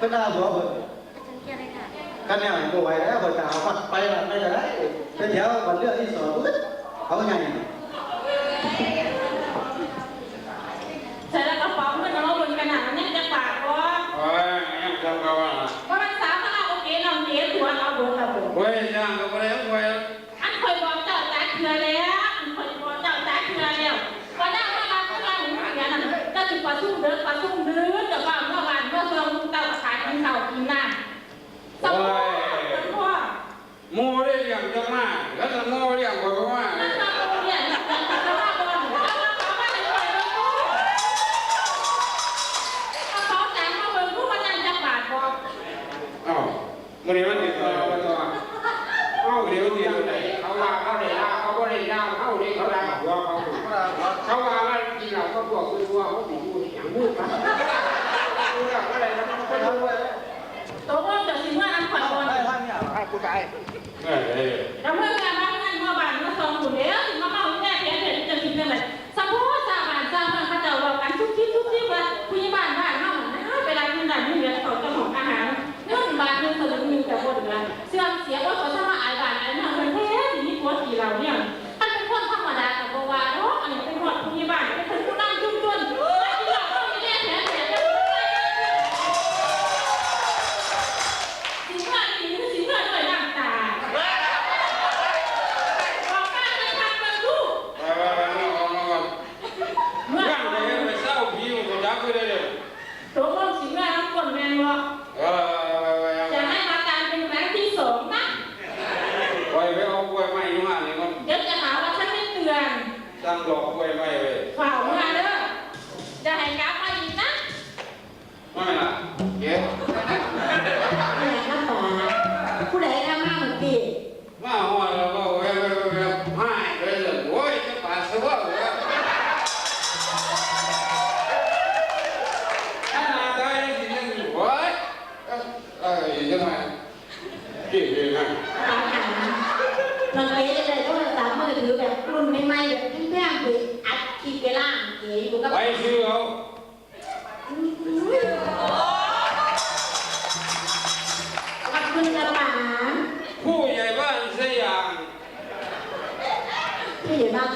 ก็น่าหัวเบิดกันแนวบ่ไหวแล้วบ่จะเอาฟัดไปละไปก็ได้เดี๋ยววันเรื่องที่สองปึ๊ดเขาไงใส่แล้วกรป๋องมันจะมาบนกันหนังนี่จะปากก็โอ้ยยังทำกันว่าว่ามันสามารถโอเคลองเตี้ยตัวเอาบนกับผมโอ้ยยังก็ มันเสากินน้ำ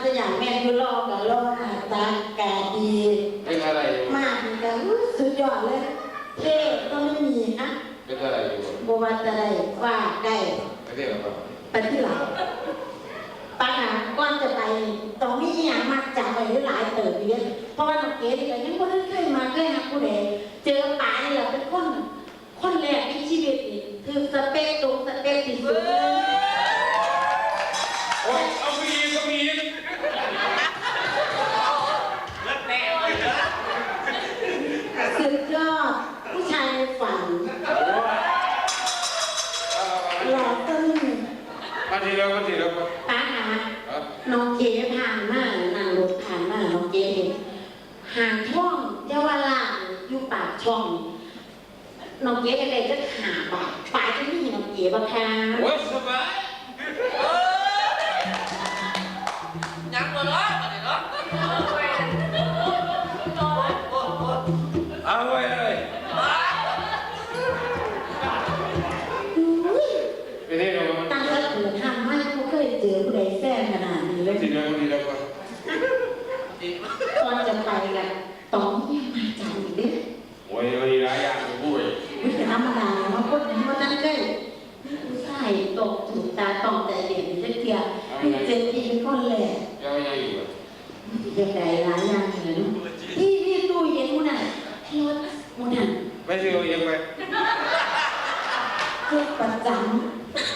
ก็อย่างแม่อยู่รอกับรอหน้าตาแก่ดีเป็นอะไรมากนี่ก็ะสุดยอดเลยเท่ก็ไม่มีฮะเป็นอะไรอยู่บวชอะไรว่าได้ไม่ได้หรอกปที่หลังปัญหาก้อนจะไปตองนี้อย่างมากจากไปหลายเติบเยอะเพราะว่าน้อเก๋นี่ก็ยังไม่เคยมาเคยหาผู้ใดเจอป่านี่แหลเป็นคนคนแรกในชีวิตนี่ถือสเปกตรงสเปกที่สุดโอ๊ยเอ ทีแล้วมันทีแล้วป้าหาครับน้องเก๋ผ่านมานั่งรถผ่านมาน้องเก๋เห็นหางช่องเยาวราชอยู่ปากช่องน้องเก๋อะไรก็หาบาทปาที่นี่น้องเก๋บ้าค่ะโอ้ยสบาย คือประจำ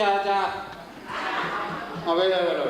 จาจะเอาไปเลย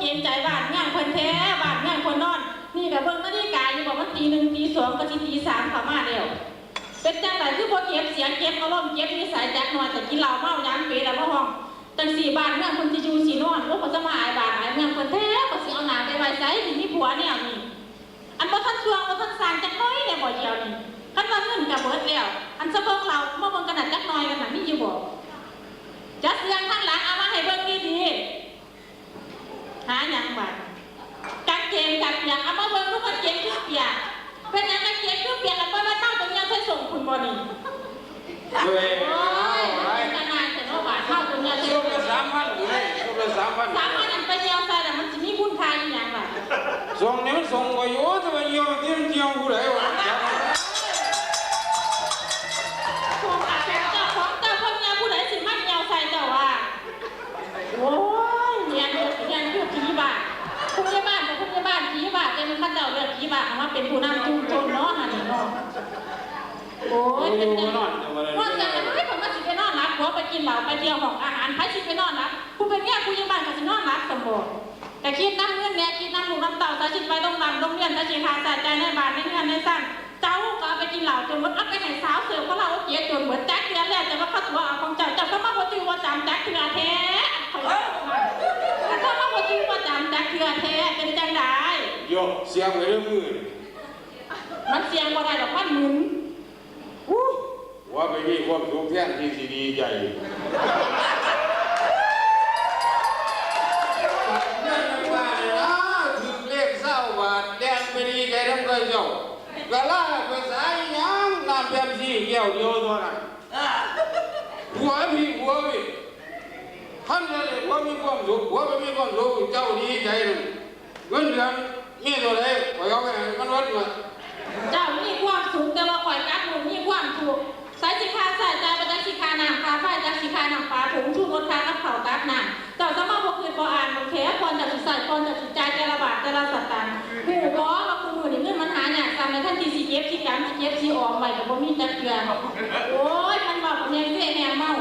เห็นว่าบ่เกรงใจบ้านงานเพิ่นแท้บ้านงานคนนอน นี่ก็เบิ่งนาฬิกาอยู่บอกมันตีหนึ่งตีสองก็สิตีสามเข้ามาแล้วเป็นจังไดคือบ่เก็บเสียงเก็บอารมณ์เก็บนิสัยจักหน่อยแต่กินเหล้าเมายามเปแล้วบ่ห้องจังสี่บ้านเมืองเพิ่นสิอยู่สินอนโอ้เพิ่นจะมาอายบ้านอายเมืองเพิ่นแท้ก็สิเอาหนาไปไว้ไสสิมีผัวแนวนี้อันบ่ทันช่วงบ่ทันสางจักหน้อยเนี่ยบ่เดียวนี่คันว่าเงินก็เบิดแล้วอันซะเบิ่งเรามาเบิ่งกันน่ะจักหน่อยกันน่ะมีอยู่บ่จัดเสียงข้างหลังเอามาให้เบิ่งดีๆ หาอย่างบัดการเกมการอย่างเอามาเบิ่งทุกคนเกมทุกอย่างเป็นะนั้นการเกมทุกอย่างเอามาเต้าตรงนี้เคยส่งคุณบอนี่โอ้ยนาดแต่ว่าบาดเท่าตรงนี้เคยส่งสามพันเลยสามพันสามพันอันไปเดียวแต่มันจะมีคุณค่าอย่างบัส่งเนี่ยมันส่งไปเยอะแต่ว่าเยอะที่มันเยอะ เจ้าเลือกผีบ้าเอามาเป็นผู้นำชุมชนเนาะหันนี่เนาะโอ้โอ้ยเป็นจังนอนมาเลยนนกันไม่ผมมาสิไปนอนรับหัวไปกินเหล้าไปเที่ยวของอาหารใครสิไปนอนรับผู้เป็นเมียผู้ใหญ่บ้านก็สินอนรับสมบูรณ์แต่คิดน้ำเงื่อนแม่คิดน้ำลูกน้ำเต่าตาชิดไปต้องนำต้องเรียนตาชิคาใส่ใจในบ้านในเงื่อนในสั้นเจ้าก็เอาไปกินเหล้าจนหมดเอาไปให้สาวเสือเพราะเราเกลียดจนเหมือนแจ็คเกลียดแล้วแต่ว่าเขาตัวเอาของเจ้าเจ้าก็มาบ่จือว่าจำแจ็คเถื่อแท้แต่ถ้ามาบ่จือว่าจำแจ็คเถื่อแท้เป็น จังไดโยเสียงไปเรื่องมือมันเสียงบ่ได้หรอกมันหมุนอู้ว่าไปมีความสุขแท่นที่สีดีใจนั่นว่านะถึงเลขเศร้าบาทแดนไปดีใจทั้งใจเจ้ากะล่าภาษาอีหยังน้ำเต็มที่แก้วเดียวเท่านั้นหัวพี่หัวพี่ท่านเลยหัวมีความสุขหัวไม่มีความสุขเจ้าดีใจนึงเงินเดือน มีตัวไหนไปเอาไปให้มันวัดมาเจ้ามีความสุขแต่ว่าข่อยกักหนูมีความทุกสายสิคาใส่ใจประจักสิคาหน้ำคาไฟจักสิคาหน้ำปลาผงชูรสคากับเผาตักน้ำเจ้าสมารถบอกคืนบ่อ่านบ่แค่คนจะสิใส่คนจะสิใจแต่ละบาทแต่ละสตางค์ผู้บ่ว่าคุณมือนี่เงินมันหาเนี่ยซ้ำในท่านที่สิเก็บสิกันสิเก็บสิออมไว้ก็บ่มีจักเทื่อโอ้ยมันบอกแนงเสียแนงเมา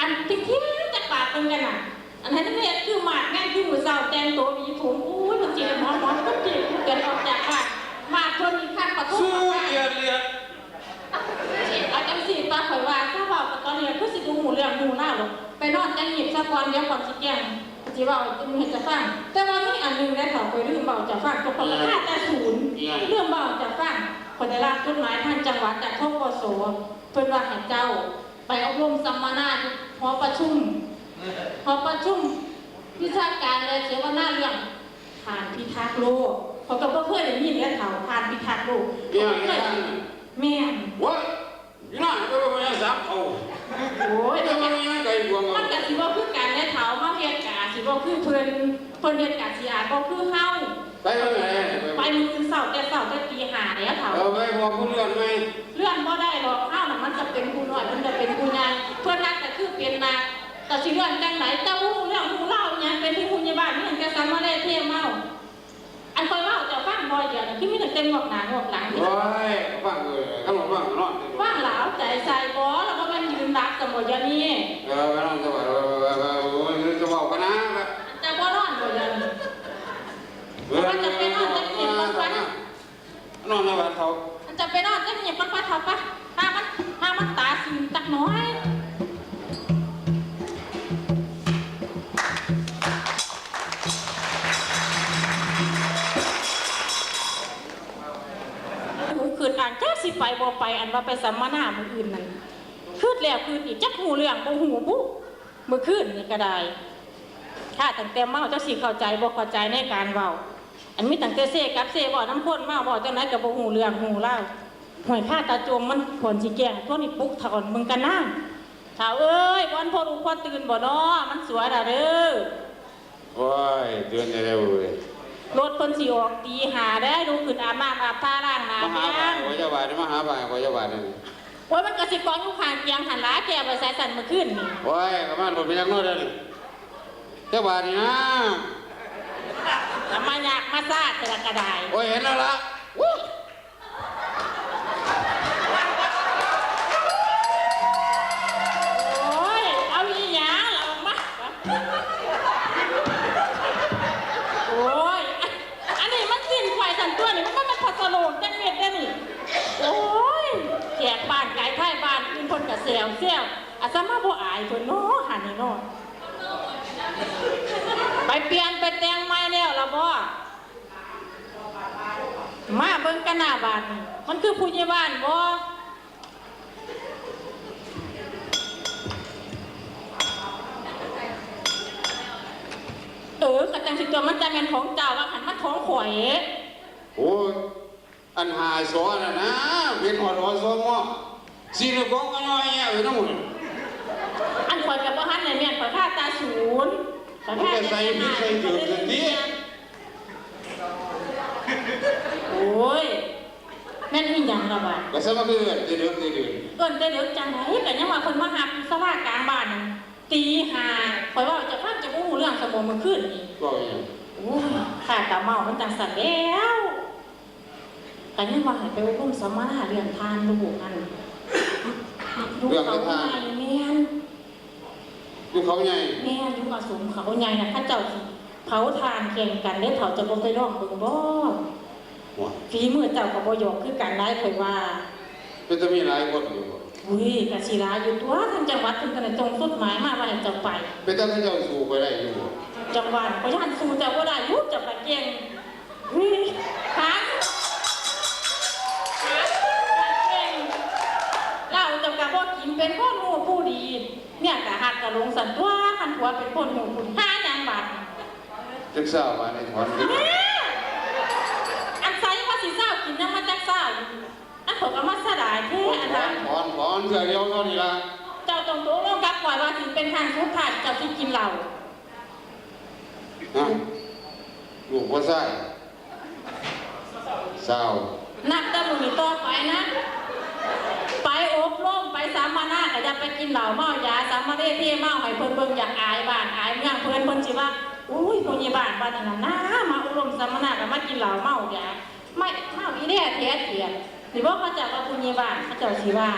อันที่ที่จักบาทเพิ่นกันน่ะอันนั้นเรียคือหมากแม่งคือหมือเศร้าแต่งตัวมีผมอุ้ เจ็บหมอนหมอนก็เจ็บเกิดออกจากบ้านมาคนอีกขั้นขอโทษสู้เอียดเอียดอาจารย์สิตาข่อยว่าถ้าเว้ากับตอนนี้คือสิดูหมู่เรื่องหมู่หน้าหรอไปนอนจังหยิบซะก่อนเดี๋ยวก่อนสิแจ้งสิเว้าจะมีเห็นจะฟัง แต่ว่ามีอันหนึงได้เขาวไปลืมเบาจะฟังก็คนละค่าแต่ศูนย์เรื่องเบาจะฟังคนได้รับจดหมายทางจังหวัดจากทกศเพิ่นว่าให้เจ้า ไปอบรมสัมมนาหอประชุมหอประชุมวิชาการและเสวนาเรื่อง ผ่านพิทักษ์โลกเขาก็บ่เคยได้ยินเรื่องเขาผ่านพิทักษ์โลกเอียดเคเอียยดได้ยินแม่นโว้ยยี่น่าก็ไม่ยังสับเอาโอ้ยแต่แต่ว่าว่ายังไงบวงมัเอานก็สิบ่คือกันและเฒ่ามาเฮ็ดกะสิบ่คือเพิ่นเพิ่นเฮ็ดกะสิอาจบ่คือเฮาไปเมื่อไหร่ไปมื้อคืนเช้าแต่เช้าแต่ตีห้าแล้วเฒ่าเอาไปบอกผู้เลื่อนไหมเลื่อนบ่ได้หรอกเฮาน่ะมันจะเป็นผู้น้อยมันจะเป็นผู้ใหญ่เพิ่นนักก็คือเป็นนา แต่สิเลื่อนจังไหนเจ้าฮู้เรื่องฮู้เล่าหยังเป็นที่ผู้ใหญ่บ้านนี่แกซ้ำมาได้เทียมเมาอันคอยเว้าจ้าฟังบ่อยเดียวนี่คือมีแต่เต็มงอกหน้างอกหลังนี่โอ้ยฟังเลยขนมฟังนอนว่างหลาวใจใส่บ่แล้วก็มันยืนรักสมบ่เดี๋ยนี้เออไปนอนจะว่าโอ้ยจะบอกกันนะจะบ่นอนบ่เดียวนี้นอนในบ้านเขาจะไปนอนจะเหยียบมันไปทับปะถ้ามันถ้ามันตาสีตักน้อย ไปบ่ไปอันว่าไปสัมมนามืออื่นนั่นคืนแล้วคืนอีกจักหูเรื่องบ่หูบุมื้อคืนนี่ก็ได้ถ้าตั้งแต่เมาเจ้าสิเข้าใจบ่เข้าใจในการเว้าอันมีตั้งแต่เซกับเซบ่น้ำข้นมาบ่จังไดก็บ่ฮู้เรื่องฮู้เล่าวหวยค่าตาจมมันผลสิแกงทั่วนี่ปลุกถอนมึงกันนั่งถ้าเอ้ยบ่นพอรู้พอตื่นบ่เน้อมันสวยดาเด้อโอ้ยเดือนเร็วเลย รถเพิ่นสิออกตีหาได้ดูขึ้นอาบน้ำอาบท่าล้างหน้ามาหาแม่บ่ายงขอจะบาดมาหาบ่ายขอจะบาดนั่นโอ้ยมันก็สิกองอยู่ข้างเตียงหันหล้าแกไปใส่สั่นเมื่อคืนนี่โอ้ยประมาณผมเป็นยังโน้ตเลยจะบาดนี่นะทำมายากมาซาดแต่ละกระไดโอ้ยเห็นแล้วล่ะโเปลี่ยนไปแต่งใหม่แล้วล่ะบ่มาเบิ่งกันหน้าบ้านนี่มันคือผู้ใหญ่บ้านบ่เออกระจังสิตัวมันจะเป็นของเจ้าว่าหันมันของข่อยโอ้ยอันหาสอนนะนะเป็นหัวรอสองว่าสีนกองกันน้อยเนี่ยไปทั้งหมดอันข่อยกับบ่หันในแม่นข่อยค่าตาศูนย์ ไปมันจะใส่พริกใส่เกลือทันทีโอ้ยแม่นอีหยังละบาดก็สมัครเดือนจะเดือนจะเดือนเอิ้นแต่เดี๋ยวจังไดก็ยังว่าเพิ่นมาหาสว่ากลางบ้านนั่นตีห้าข่อยว่าจะฟังจะบ่ฮู้เรื่องสมองเมื่อคืนนี่ก็อย่างโอ้ยข้าตาเมามันจังสั่นแล้วก็ยังว่าให้ไปอบรมสัมมนาเรื่องทานลูกนั่นลูกเขาใหญ่แม่น ดูเขาไงแม่นอยู่อาสมเขาใหญ่น่ะเขาเจ้าสิเผาทานแข่งกันเด้อเขาจะบ่ไปร้องเบิ่งบ่หัวฝีมือเจ้าก็บ่ยอกคือกันได้ข่อยว่าเป็นจะมีหลายคนอยู่อุ้ยกะศิลาอยู่ตัวทางจังหวัดเพิ่นก็ได้จงสุดหมายมาว่าให้เจ้าไป เป็นตั้งให้เจ้าสู่ไปได้อยู่จังหวัดก็ย่านสู้เจ้าบ่ได้อยุบจะไปเก่งอุ้ยหันหันเก่งเล่าเจ้าก็บ่กินเป็นคนหูผู้ดี เนี่ยก็หักกะลงสันตัวคันผัวเป็นคนหูคุณห้าหยังบาดจักเศร้ามาในถอนขึ้นแม่อันไซว่าสิเศร้ากินยังมาจักเศร้าอันผมเอามาสลายแท้อันถอนั้นนถอนถอนเถื่อเดียวเท่านี้ละเจ้าตรงตัวลงกับปล่อยว่าถึงเป็นทางทุกทางเจ้าที่กินเหล้านะลูกว่าไส้เศร้านับแต่มือต่อไปนะ ไปอบรมไปสามมานาก็จะไปกินเหล้าเมายาสามมาเรเที่เมาให้เพิ่นเบิ่งอยากอายบ้านอายเมืองเพิ่นเพิ่นสิว่าอุ้ยผู้ใหญ่บ้านบ้านนั้นน่ะนะมาอบรมสามมานาก็มากินเหล้าเมายาไม่เมาอีแน่แท้เถียนสิบอกเขาจะว่าผู้ใหญ่บ้านเขาเจ้าสิว่า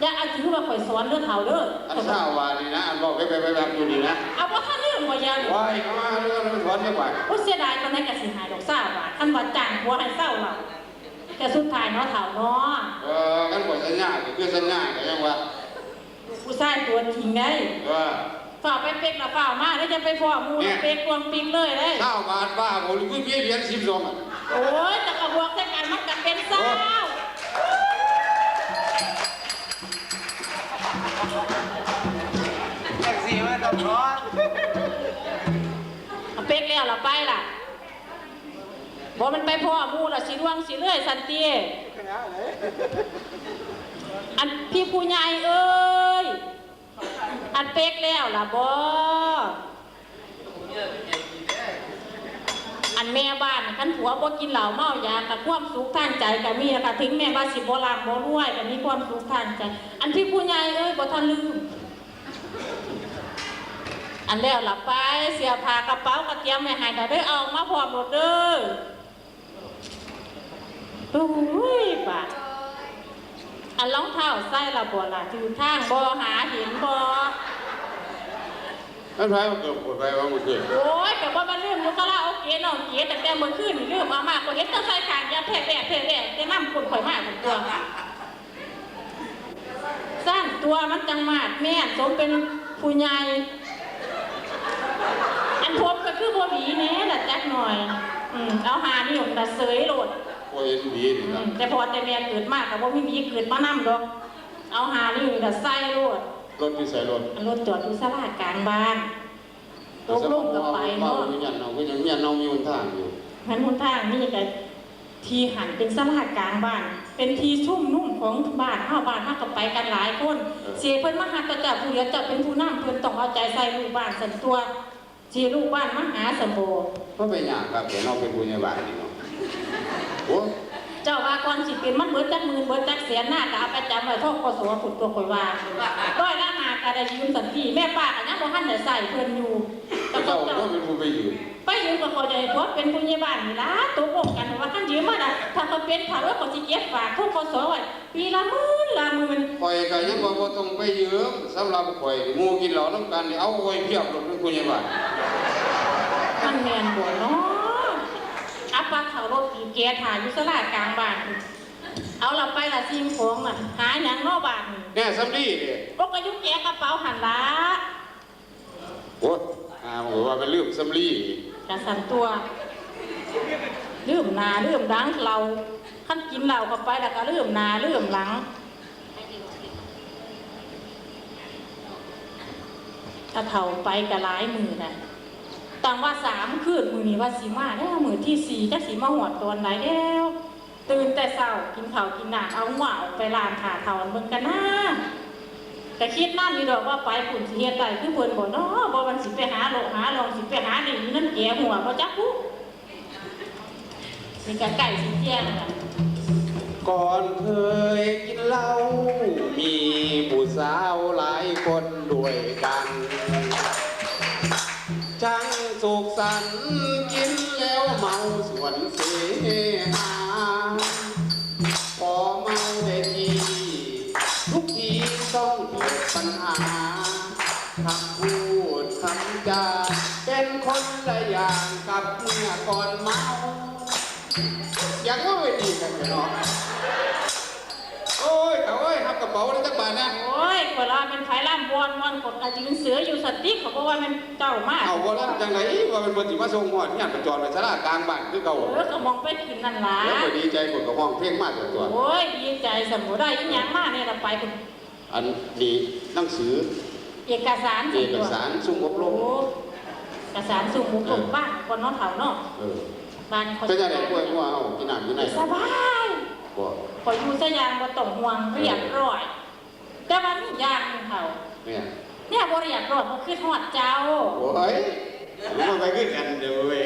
อย่าเอาถือว่าข่อยสอนเด้อเฒ่าเด้ออันเศร้าวานี่นะอันบอกไปไปไปแบบอยู่นี่นะเอาบ่ทันเรื่องบ่ยาวว้ายเขามาเรื่องถอนยังไงโอ้เสียดายตอนนั้นก็สิหายดอกซ่าว่าคันว่าจ้างผัวให้เศร้าเหล้า แต่สุดท้ายเนาะเฒ่าเนาะเออกันบอกสัญญาก็คือสัญญาก็ยังว่าผู้ชายตัวจริงได้ว่าฝ่าไปเป็กละฝ่ามาแล้วจะไปพ่อหมูละเป็กกวงปิงเลยเลยเศร้าบาทบ้าผมคือมีเหรียญสิบสองอะโอ้ยจะกระบวกใส่กันมันก็เป็นเศร้าแท็กซี่ไม่ต้องร้อน บ่มันไปพ่อหมูละสิร่วงสิเลื่อยสันติอันพี่ผู้ใหญ่เอ้ย อันเป็กแล้วล่ะบ่อันแม่บ้านคันผัวบ่กินเหล้าเมายากับความสุขทางใจก็มีนะคะถึงแม่ว่าสิบ่ลำบ่รวยก็มีความสุขทางใจ อันพี่ผู้ใหญ่เอ้ยบ่ทันลืมอันแล้วหลับไปเสียผ้ากระเป๋ากระเตรียมไม่หายแต่ได้เอามาพร้อมหมดเด้อ โอ้ยป่ะอันรองเท้าใส่ละบ่ล่ะถือทางบ่หาเห็นบ่นั่นไพ่มาเกิดปวดไปว่ามันเกิดโอ้ยก็บ่มาลืมอยู่คาราโอเกะน้องเกียแต่แต่เมื่อคืนนี่ลืมเอามาก็เห็นแตะใส่ขางยาแพ้แพ้แพ้แพ้แต่น้ำคนข่อยมากตัวสร้างตัวมันจังมากแม่นสมเป็นผู้ใหญ่อันพบก็คือบ่หวีแหน่ละจักหน่อย อืมเอาหานี่ผมตะเสยโลด พอเห็นดีนี่อืนะมแต่พอแต่แม่เกิดมากก็บ่มีหวีเกิดมานํดอก เอาหานี่ตะใส่โลดรถที่ใส่รถอันรถจอดอยู่ศาลากลางบ้านตกลงก็ไปเนาะเนาะมียันเอาก็ยังยันเอามีหนทางอยู่หันหนทางนี่ก็ที่หันเป็นศาลากลางบ้าน เป็นที่ชุ่มนุ่มของบ้านเฮาบ้านเฮาก็ไปกันหลายคน เสียเพิ่นมาหาก็จะผู้เดียวจะเป็นผู้นำเพิ่นต้องเอาใจใส่ลูกบ้านสันตัวสิลูกบ้านมาหาสมโบก็ไปยากครับแต่เราเป็นผู้ใหญ่บ้านนี่เนาะ โอ้เจ้าว่าก่อนสิเป็นมันเบิดจักหมื่นเบิดจักแสนหน้าก็เอาไปจำไว้ท่อกสผุดตัวข่อยว่าร้อยละหาก็ได้ยืมสันทีแม่ป้าก็ยังบ่ทันได้ใส่เพิ่นอยู่แต่เจ้าเขาเจ้าก็เป็นผู้ไปยืนไปยืมก็เขาจะให้พวกเป็นผู้ใหญ่บ้านนี่ล่ะตกลงกันว่าคันยืมมาน่ะถ้าเขาเป็นถ้าว่าเขาสิเก็บฝากท่อกสไว้ปีละหมื่นละหมื่นข่อยก็ยังว่าบ่ต้องไปยืมสำหรับข่อยหมู่กินเหล้าน้ำกันนี่เอาไว้เพียบรถเป็นผู้ใหญ่บ้านมันแม่นบ่เนาะอัปปะ เขารถอีแกถ่ายอยู่สลากลางบ้าน เอาเราไปละซิมของน่ะ หาหยังเนอกบ้านนี่แน่สำลีเด้ปกอายุแกกระเป๋าหันละโอ้อ่าบอกว่าเป็นลืมสำลีกระสันตัวลืมหนาลืมหลังเราขั้นกินเหล้าเข้าไปแล้วก็ลืมหนาลืมหลังถ้าเท่าไปก็หลายมือนะ ต่างว่าสามคืนมือนี้ว่าสีมาแล้วมือที่สี่จะสีมาหวดตอนไหนแล้วตื่นแต่เช้ากินข้าวกินหนาเอาหัวออกไปลานขาเทาอันเบิ่งกันนะกก็คิดนั่นนี่ดอกว่าไปผุ่นสิเฮ็ดได้คือเพิ่นบ่เนาะบ่มันสิไปหาโลกหาลองสิไปหานี่เงินแก่หัวบ่จักผู้นี่ก็ไก่สิเที่ยงน่ะก่อนเคยกินเหล้ามีผู้สาวหลายคนด้วยกัน จังสุขสันต์กินแล้วเมาส่วนเสหาพอเมาได้ทีทุกทีต้องเกิดปัญหาคำพูดคำจาเป็นคนละอย่างกับเมื่อก่อนเมา อย่างก็ไม่ดีกันเนาะ เขาเอ้ยทับกระเป๋าแล้วจักบาทนะ โอ้ยเวลาเป็นไผล่ำบอนมันกดอาจยืนเสืออยู่สติเขาบอกว่ามันเจ้ามากเอาว่าแล้วจังไหนว่าเป็นคนที่มาส่งหอดเนี่ยไปจอดในสลากลางบ้านคือเก่าเออก็มองไปกินนั่นล่ะแล้วก็ดีใจคนกับห้องเพลงมากกว่าตัว โอ้ยดีใจสมุได้ยิ่งยังมากเนี่ยเราไปเป็นอันนี้หนังสือเอกสารเอกสารสุ่มอบรโอ้มเอกสารสุ่มหมุกผมบ้านคนน้องเถาเนาะเออบ้านเขาเป็นยังไงกล้วยว่าเอากินน้ำกินไหนสบาย บ่ขออยู่สยามบ่ต้องห่วงเรียบร้อย แต่ว่ามีอย่างหนึงเขาเนี่ยเนี่ยบ่เรียบร้อยมันคือฮอดเจ้า โอ้ยมันไปขึ้นกันเดี๋ยวเว้ย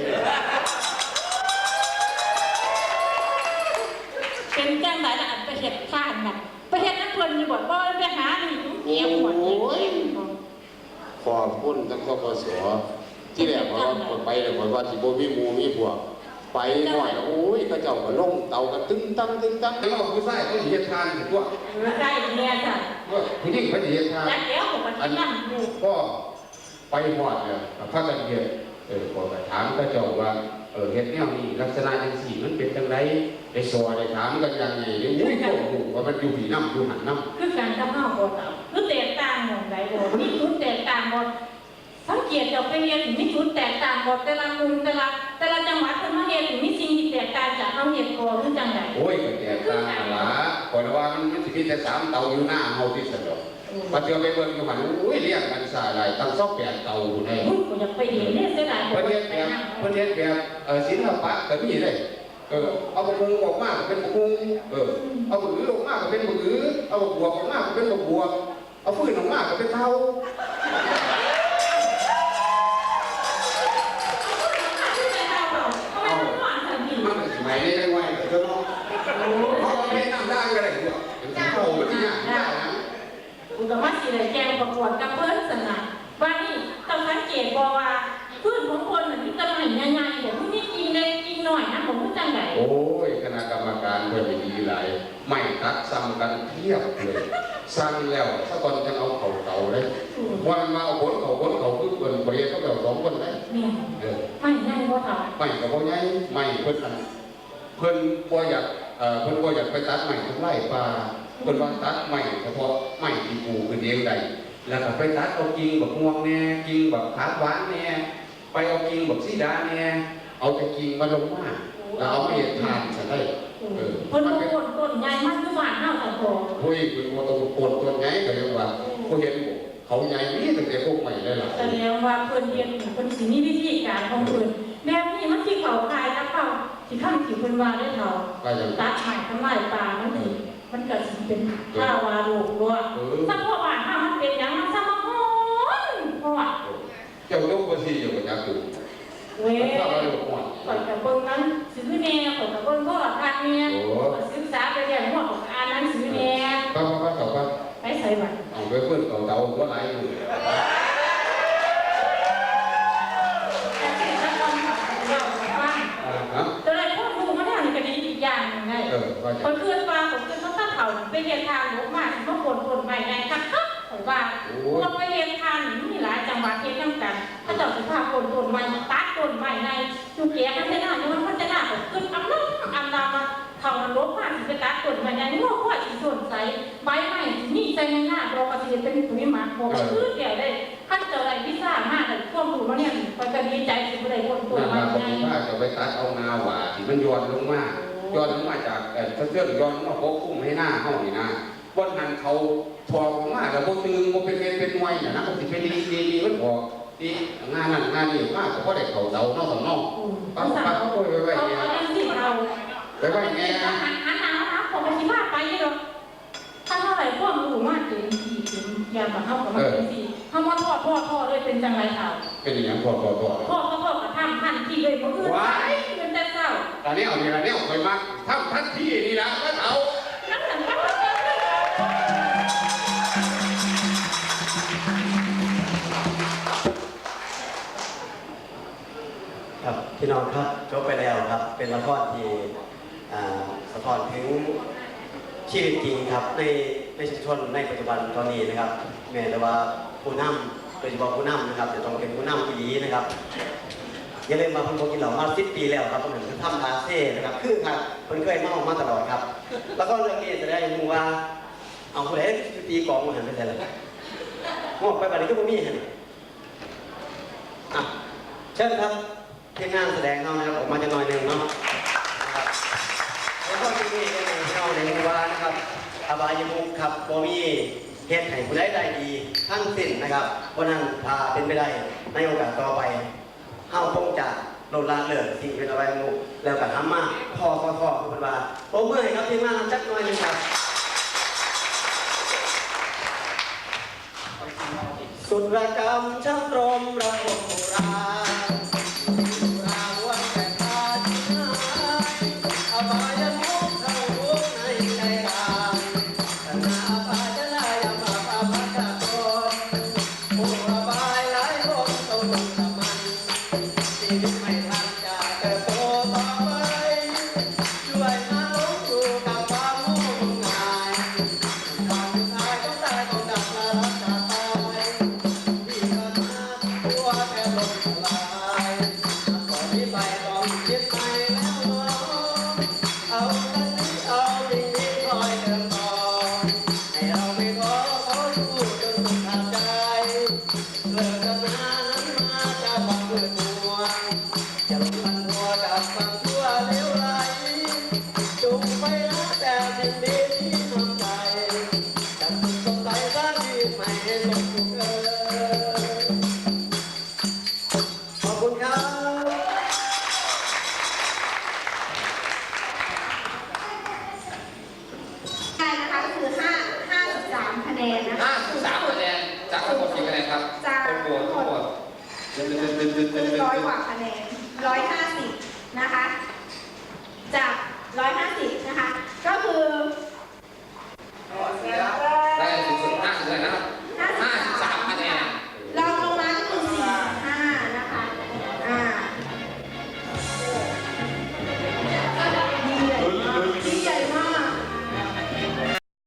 เป็นจังไดล่ะอันไปเฮ็ดทานน่ะไปเฮ็ดน้ำเพิ่นอยู่บ่ว่าไปหานี่เกี่ยวหัวเกี่ยวขอบคุณทั้งครอบครัวที่แรกว่าคนไปเลยว่าสิบ่มีหมู่มีพวก ไปหน่อยโอ้ยก็เจ้าก็ลงเตาก็ตึ้งตั้งตึ้งตั้งแล้วก็ผู้ชายเขาสิเฮ็ดทานพวกได้เนี่ยจ้ะว่าผู้หญิงเขาสิเฮ็ดทานแล้วเดี๋ยวผมมันนั่งอยู่ก็ไปหอดเนี่ยพากันเฮ็ดเออพอไปถามก็เจ้าว่าเออเฮ็ดแนวนี้ลักษณะจังซี่มันเป็นจังไดได้สอนได้ถามกันอย่างนี้นี่อุ้ยโอ้โหว่ามันอยู่ผีน้ำอยู่หันน้ำคือการทำห้าบทคือแตกต่างหมดใดบทมีจุดแตกต่างหมด สังเกตเราไปเรียนมีจุดแตกต่างหมดแต่ละมุมแต่ละแต่ละจังหวัดเพิ่นมาเรียนมีสิ่งที่แตกต่างจากเฮาเรียนก่อนคือจังไดโอ้ยก็แตกต่างกันละคนว่ามันมันสิมีแต่สามเตาอยู่หน้าเฮาที่สนอกปัจจุบันไปเบิ่งอยู่หันอุ้ยเรียกกันสาหลายตั้งซอกแปดเตาอยู่ในอุ้ยก็อยากไปเรียนเนี่ยเสียดายบ่ประไปเทศแบบนั่งประเทศแบบเออศิลปะก็มีเลยเออเอาบกมุงออกมาก็เป็นบกมุงเออเอาบกอือออกมาก็เป็นบกอือเอาบกบวกออกมาก็เป็นบกบวกเอาฟืนออกมาก็เป็นเท่าเอา สิได้แกงประกวดกับเพิ่นสนะว่านี่ต้องสังเกตบ่ว่าพื้นของคนน่ะมีตำแหน่งยังไงเดี๋ยวมันมีกินเล็กกินน้อยนะผมรู้จังไดโอ้ยคณะกรรมการเพื่อนดีหลายไม่ตัดซ้ำกันเทียบเลยสั่งแล้วถ้าก่อนจะเอาเขาเก่าเลยวันมาเอาผลเขาผลเขาคือเปิดบริเวณเขาแบบสองคนเลยแม่นเออไม่ได้บ่เท่าไม่กับพ่อใหญ่ไม่เพิ่นอันเพิ่นบ่อยากเอ่อเพิ่นบ่อยากไปตัดไม้ทำไรป่า เพิ่นว่าตัดไม้เฉพาะไม้ที่ปลูกขึ้นเองได้แล้วก็ไปตัดเอากิ่งบักม่วงแน่กิ่งบักขาดหวานแน่ไปเอากิ่งบักสีดาแน่เอาแต่กิ่งมาลงมาแล้วเอามาเฮ็ดทานซะได้เออเพิ่นมันบ่เป็นคนต้นใหญ่มันคือบ้านเฮาแต่พอเฮ้ยเพิ่นบ่ต้องปวดตัวใหญ่ก็เรียกว่าผู้เห็นบ่เขาใหญ่นี่ตั้งแต่พวกใหม่เลยล่ะแสดงว่าเพิ่นเรียนเพิ่นสิมีวิธีการของเพิ่นแม่นี่มันสิเข้าคายกับเขาสิข้างสิเพิ่นว่าได้เท่าก็ยังตัดไม้ทำลายป่ามันสิ มันก็สิเป็นข้าวาโลกด้วยเออ ถ้าพวกบ้านเฮามันเป็นหยังมันซะมาฮ้อนเพราะว่าเจ้าลูกบ่สิอยู่กับจักอยู่เว้ยถ้าเราอยู่ก่อนข่อยกับเบิ่งนั้นซื้อแน่ข่อยกับเบิ่งโทรทัศน์แน่ข่อยศึกษาไปเรียนหัวของอ่านหนังสือแน่ก็ก็ก็ก็ไปใส่บัตรเอาไปเพื่อนเก่าเตาก็หลายอยู่แต่ที่ถ้าคนขับเราว่าฮะแต่อะไรพวกดูมันเนี่ยก็ดีอีกอย่างหนึงไง เออก็จะคนเพื่อนว่าผมคือเขาตั้ง เขาไปเรียนทางหลวงมากเมื่อคนคนใหม่ไงครับครับผมว่าเราไปเรียนทางมีหลายจังหวัดเรียนน้ำกันถ้าเจ้าสิพาคนคนใหม่ตัดคนใหม่ในจุกเกียกันได้หน้าเนี่ยมันพัฒนาแบบขึ้นอำนาจอำนาจมาเขามันลบมากสิไปตัดคนใหม่ในนี่ว่าข้อสีส่วนใสใบใหม่นี่ใจในหน้าเราก็จะเป็นปุ๋ยหมักบอกคือเดียวได้ถ้าเจออะไรพิซ่ามากเลยพวกดูมาเนี่ยไปก็ดีใจสิบ่ได้คนคนนั่นใหม่ว่าผมไงว่าจะไปตัดเอานาหว่าที่มันย้อนลงมา ย้อนลงมาจากเอ่อถ้าเสื้อย้อนลงมาโคกุ้มให้หน้าเฮานี่นะบนนั้นเขาทอออกมาแล้วบ่ตึงบ่เป็นเม็ดเป็นหน่วยน่ะนะมันสิเป็นดีดีดีมันออกดีงานนั้นงานนี้มากก็บ่ได้เข้าเตาเนาะสองน้องอืมปั๊บปั๊บเขาไปไว้เขาเนี่ยเอาเรื่องที่เราไปไว้แง่หันหันหาครับผมไปที่บ้านไปนี่หรอกถ้าเท่าไหร่พวกรู้มากเกิเป็นสีเป็นยามมาเข้ากับมันเป็นสีเขามาพ่อพ่อพ่อเลยเป็นจังไรข่าวเป็นอย่างพ่อพ่อพ่อพ่อก็พ่อกระทำทันทีเลยบ่อื่นเป็นแต่เศร้า ตอนนี้เอาเนี่ยเนี่ยคอยมากทำทันทีนี่ละก็เอานั่นหลังก็ครับพี่น้องครับจบไปแล้วครับ เป็นละครที่อ่าสะท้อนถึงชีวิตจริงครับในในชุมชนในปัจจุบันตอนนี้นะครับ แม้แต่ว่าผู้นำโดยเฉพาะผู้นำนะครับจะต้องเป็นผู้นำที่ดีนะครับ อย่าลืมมาพิ่นบ่กินเหล้ามาสิบปีแล้วครับเพิ่นทำอาเซ่นะครับคือครับเพิ่นเคยเมามาตลอดครับ แล้วก็เรื่องนี้แสดงให้รู้ว่า เอาผู้ใดตีกองมาหันไปใส่ละงอกไปบัดนี้ก็บ่มีหันอะเชิญครับทีมงานแสดงเขานะครับออกมาจะหน่อยหนึ่งเนาะแล้วก็ที่นี่ก็ในเราในหมู่บ้านนะครับอบายมุขครับบ่มีเฮ็ดให้ผู้ใดได้ดีทั้งสิ้นนะครับเพราะนั้นถ้าเป็นไปได้ในโอกาสต่อไป เฮาคงจะลดละเลิกสิ่งเป็นอบายมุขแล้วก็ทำมาพอพอพอคุณว่าผมเมื่อยครับทีมงานจักหน่อยหนึงครับสุดระกรรมช่างตรมระบบ เลิ